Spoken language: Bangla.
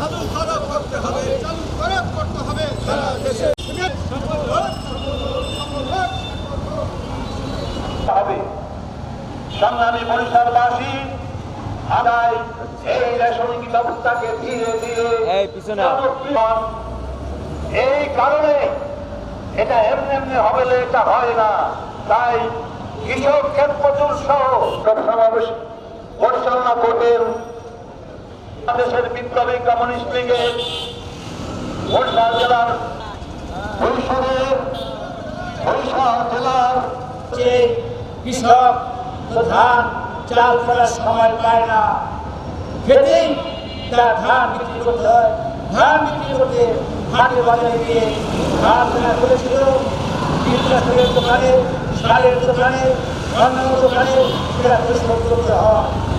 চালু খারাপ করতে হবে চালু খারাপ করতে হবে সারা দেশে। সংগ্রামী বরিশালবাসী আদায় এই রেশনিক ব্যবস্থাকে ধীরে ধীরে এই কারণে এটা এমনি এমনি হবে এটা হয় না। তাই কৃষক ক্ষেত্র সহ সমাবেশ পরিচালনা করবেন বাংলাদেশের বিপ্লবী কমিউনিস্ট লীগের বরিশাল জেলার পরিষদের বরিশাল জেলার যে কৃষক ধান, চাল ফেলার সময় পায় না। খেতেই তার ধান বিক্রি করতে হয়, ধান বিক্রি করতে হাটে বাজারে গিয়ে ধান কেনা করেছিল। কীটনাশকের দোকানে সারের দোকানে, অন্যান্য দোকানে পরিশ্রম করতে হয়